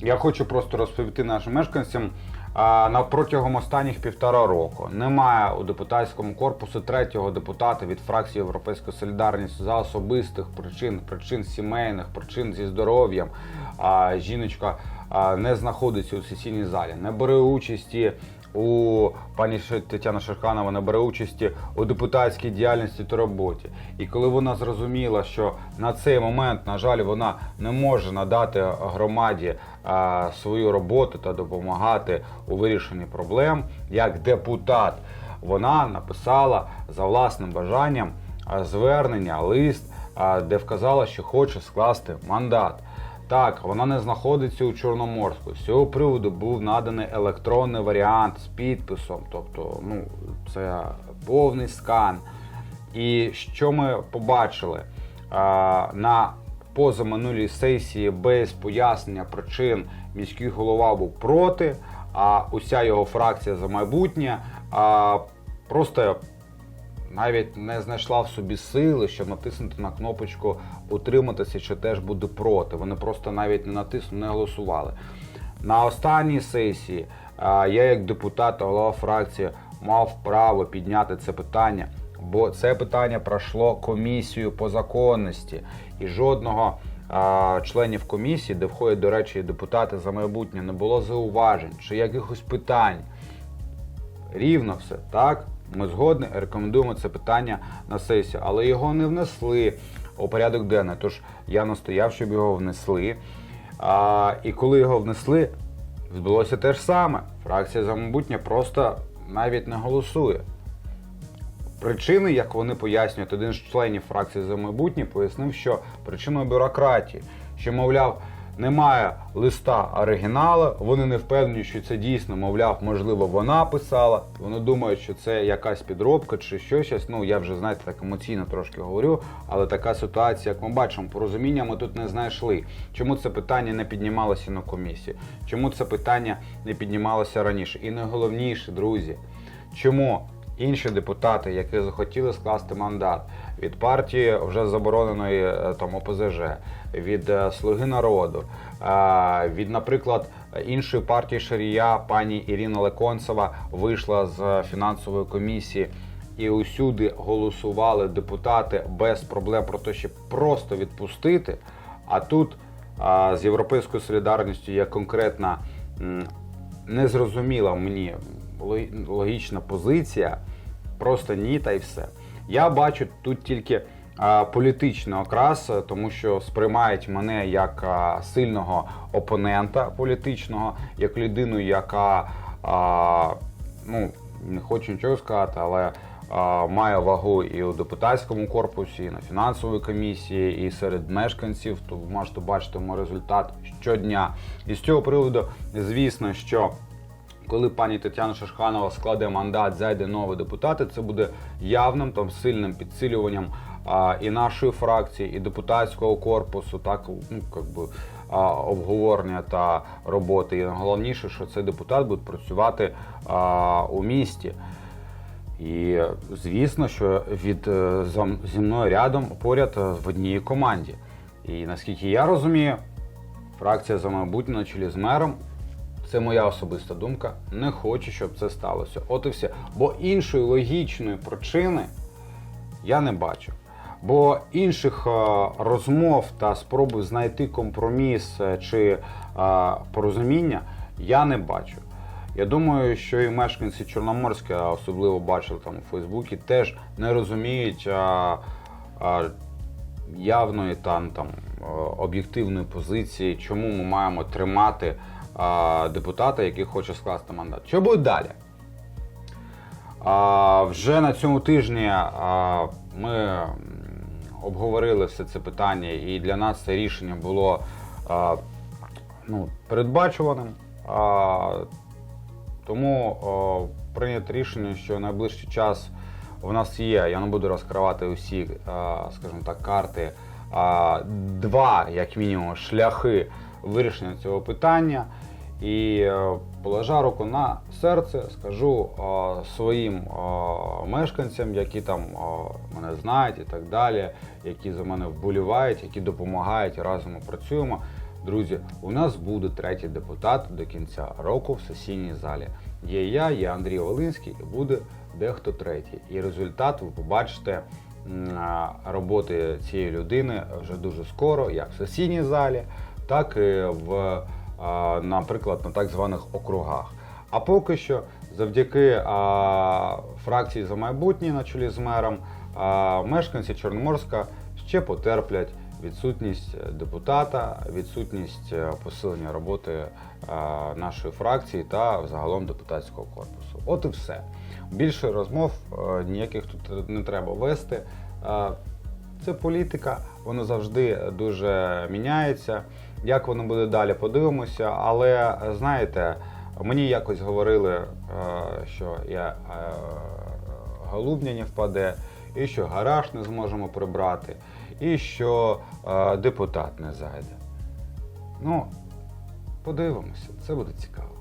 Я хочу просто розповісти нашим мешканцям. На протягом останніх півтора року немає у депутатському корпусу третього депутата від фракції Європейської солідарності за особистих причин, причин сімейних, причин зі здоров'ям. Жіночка не знаходиться у сесійній залі, не бере участі у пані Тетяна Шерханова не бере участі у депутатській діяльності та роботі. І коли вона зрозуміла, що на цей момент, на жаль, вона не може надати громаді свою роботу та допомагати у вирішенні проблем, як депутат, вона написала за власним бажанням звернення, лист, де вказала, що хоче скласти мандат. Так, вона не знаходиться у Чорноморську. З цього приводу був наданий електронний варіант з підписом, тобто, ну, це повний скан. І що ми побачили? На позаминулій сесії без пояснення причин міський голова був проти, а уся його фракція за майбутнє а, просто навіть не знайшла в собі сили, щоб натиснути на кнопочку утриматися, чи теж буде проти. Вони просто навіть не натиснули, не голосували. На останній сесії а, я, як депутат голова фракції, мав право підняти це питання, бо це питання пройшло комісію по законності і жодного. Членів комісії, де входять, до речі, і депутати за майбутнє, не було зауважень чи якихось питань рівно все, так? Ми згодні, рекомендуємо це питання на сесію, але його не внесли у порядок денний. Тож я настояв, щоб його внесли. А, і коли його внесли, відбулося те ж саме. Фракція за майбутнє просто навіть не голосує. Причини, як вони пояснюють, один з членів фракції за майбутнє пояснив, що причиною бюрократії, що, мовляв, немає листа оригіналу, вони не впевнені, що це дійсно, мовляв, можливо, вона писала. Вони думають, що це якась підробка чи що щось. Ну я вже знаєте, так емоційно трошки говорю, але така ситуація, як ми бачимо, порозуміння ми тут не знайшли. Чому це питання не піднімалося на комісії? Чому це питання не піднімалося раніше? І найголовніше, друзі, чому інші депутати, які захотіли скласти мандат від партії вже забороненої е, там ОПЗЖ, від е, Слуги народу, е, від, наприклад, іншої партії Шарія, пані Ірина Леконцева вийшла з фінансової комісії. І усюди голосували депутати без проблем про те, щоб просто відпустити. А тут а, з європейською солідарністю є конкретна незрозуміла мені логічна позиція. Просто ні, та й все. Я бачу тут тільки політичний окрас, е, тому що сприймають мене як сильного опонента політичного, як людину, яка ну не хочу нічого сказати, але має вагу і у депутатському корпусі, і на фінансовій комісії, і серед мешканців. То можете бачити мій результат щодня. І з цього приводу, звісно, що коли пані Тетяна Шашханова складе мандат, зайде новий депутат, це буде явним там сильним підсилюванням а, і нашої фракції, і депутатського корпусу, так ну как би обговорення та роботи. І найголовніше, що цей депутат буде працювати а, у місті. І звісно, що від е, зі мною рядом поряд е, в одній команді. І наскільки я розумію, фракція за майбутнє на чолі з мером. Це моя особиста думка. Не хочу, щоб це сталося. От і все. Бо іншої логічної причини я не бачу. Бо інших е, розмов та спробу знайти компроміс е, чи е, порозуміння я не бачу. Я думаю, що і мешканці Чорноморська, особливо бачили там у Фейсбуці, теж не розуміють а, а, явної та там е, об'єктивної позиції, чому ми маємо тримати а, депутата, який хоче скласти мандат. Що буде далі? А, вже на цьому тижні а, ми обговорили все це питання, і для нас це рішення було а, ну, передбачуваним. А, тому о, прийнято рішення, що найближчий час у нас є. Я не буду розкривати усі, а, скажімо так, карти. А, два, як мінімум, шляхи вирішення цього питання. І е, положа руку на серце, скажу е, своїм е, мешканцям, які там мене знають і так далі, які за мене вболівають, які допомагають разом ми працюємо. Друзі, у нас буде третій депутат до кінця року в сесійній залі. Є я, є Андрій Волинський, і буде дехто третій. І результат ви побачите роботи цієї людини вже дуже скоро, як в сесійній залі, так і в, наприклад, на так званих округах. А поки що, завдяки фракції за майбутнє на чолі з мером, мешканці Чорноморська ще потерплять відсутність депутата, відсутність е, посилення роботи е, нашої фракції та взагалом депутатського корпусу. От і все. Більше розмов е, ніяких тут не треба вести. Це політика, воно завжди дуже міняється. Як воно буде далі, подивимося. Але знаєте, мені якось говорили, е, що я е, голубня не впаде, і що гараж не зможемо прибрати, і що е, депутат не зайде. Ну, подивимося, це буде цікаво.